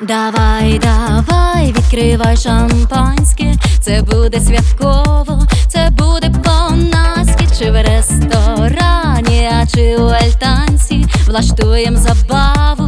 Давай, давай, відкривай шампанське, це буде святково, це буде по-наски чи в ресторані, а чи у альтанці влаштуємо забаву.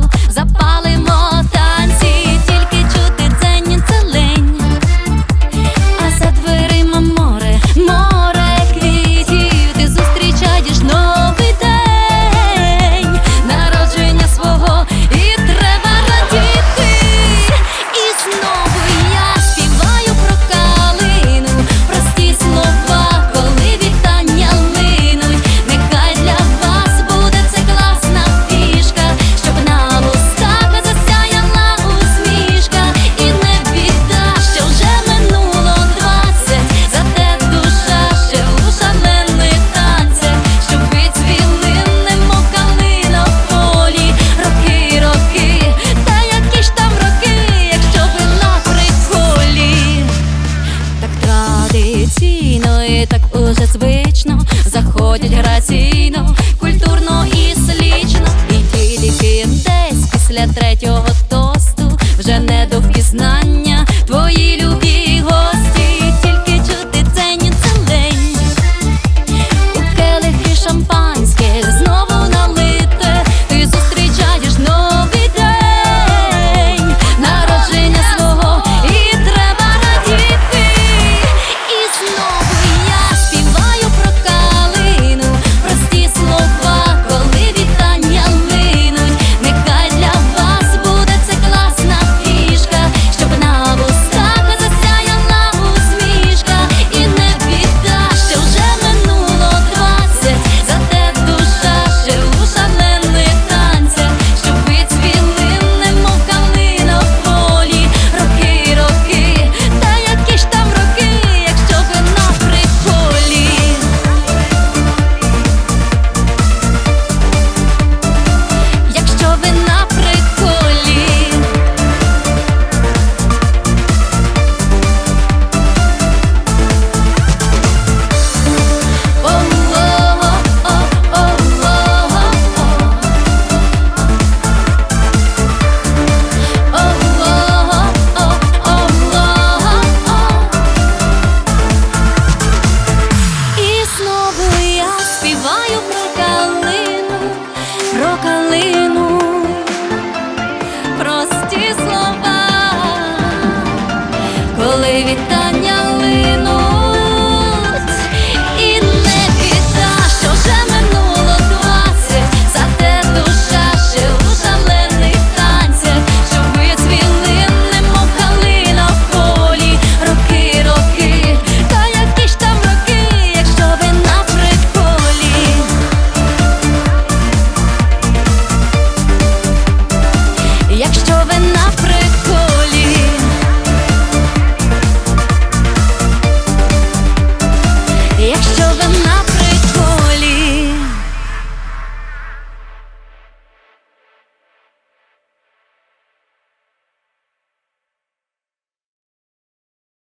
так уже звично, заходять граційно.